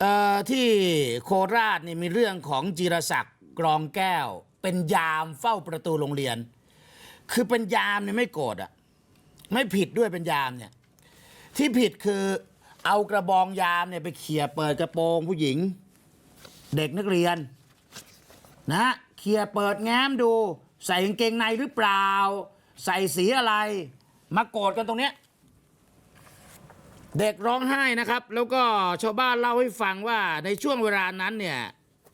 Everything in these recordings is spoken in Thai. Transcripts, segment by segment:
เอ่อที่โคราชนี่มีเรื่องของจิรศักดิ์กรองแก้ว เป็นยามเฝ้าประตูโรงเรียน คือเป็นยามเนี่ยไม่โกรธอะไม่ผิดด้วยเป็นยามเนี่ยที่ผิดคือเอากระบองยามเนี่ยไปเขี่ยเปิดกระโปรงผู้หญิง เด็กนักเรียนนะเขี่ยเปิดแง้มดู ใส่กางเกงในหรือเปล่า ใส่สีอะไร มาโกรธกันตรงเนี้ย เด็กร้องไห้นะครับ แล้วก็ชาวบ้านเล่าให้ฟังว่าในช่วงเวลานั้นเนี่ย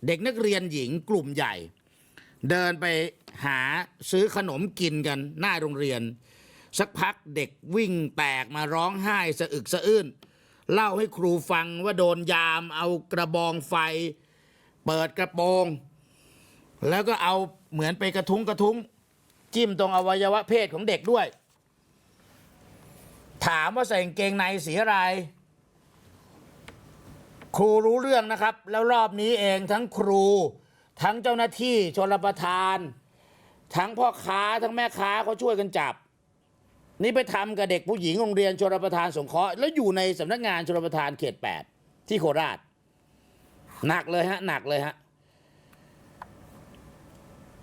เด็กนักเรียนหญิงกลุ่มใหญ่ เดินไปหาซื้อขนมกินกันหน้าโรงเรียน สักพักเด็กวิ่งแตกมาร้องไห้สะอึกสะอื้นเล่าให้ครูฟังว่าโดนยามเอากระบองไฟ เปิดกระโปรง แล้วก็เอาเหมือนไปกระทุ้งกระทุ้ง จิ้มตรงอวัยวะเพศของเด็กด้วย ถามว่าใส่กางเกงในสีอะไร ครูรู้เรื่องนะครับ แล้วรอบนี้เองทั้งครู ทั้งเจ้าหน้าที่ชนรประทาน ทั้งพ่อค้าทั้งแม่ค้าเขาช่วยกันจับ นี่ไปทำกับเด็กผู้หญิงโรงเรียนชนรประทานสงเคราะห์แล้วอยู่ในสำนักงานชนรประทานเขต 8 ที่โคราช หนักเลยฮะหนักเลยฮะ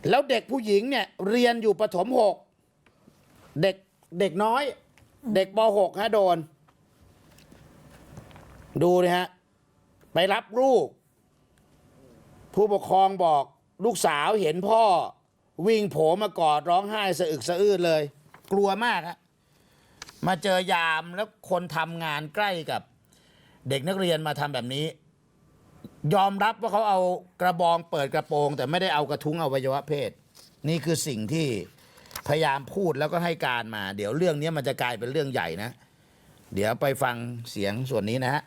แล้วเด็กผู้หญิงเนี่ยเรียนอยู่ประถมหกเด็กเด็กน้อย เด็กปหกฮะโดน ดูนะฮะ ไปรับลูก ผู้ปกครองบอกลูกสาวเห็นพ่อ วิ่งโผมากอดร้องไห้สะอึกสะอื้นเลย กลัวมากฮะมาเจอยามแล้วคนทำงานใกล้กับ เด็กนักเรียนมาทำแบบนี้ ยอมรับว่าเขาเอากระบองเปิดกระโปรง แต่ไม่ได้เอากระทุ้งอวัยวะเพศ นี่คือสิ่งที่ พยายามพูดแล้วก็ให้การมา เดี๋ยวเรื่องนี้มันจะกลายเป็นเรื่องใหญ่นะ เดี๋ยวไปฟังเสียงส่วนนี้นะฮะ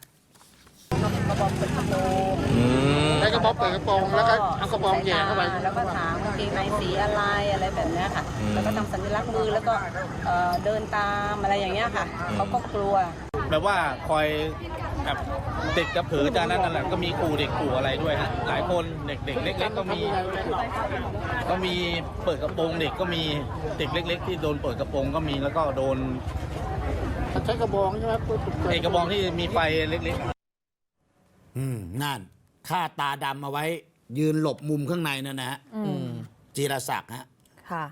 กระบองเปิดกระโปรงใช้กระบอกเปิดกระโปรงแล้วก็เอากระบองแหย่เข้าไปแล้วก็ถามกางเกงในสีอะไรอะไรแบบเนี้ยค่ะ แล้วก็ทำสัญลักษณ์มือแล้วก็เอ่อเดินตามอะไรอย่างเงี้ยค่ะเขาก็กลัว แบบว่าคอยแบบเด็กกระเผือจานั้นนั่นแหละก็มีขู่เด็กขู่อะไรด้วยฮะหลายคนเด็กเด็กเล็กๆก็มี ก็มีเปิดกระโปรงเด็กก็มีเด็กเล็ก ๆ ที่โดนเปิดกระโปรงก็มีแล้วก็โดนใช้กระบองใช่ไหมเปิดเปิดไอกระบองที่มีไฟเล็กๆ อืมนั่นค่าตาดำเอาไว้ ยืนหลบมุมข้างในนั่นนะฮะจีรศักดิ์ฮะค่ะ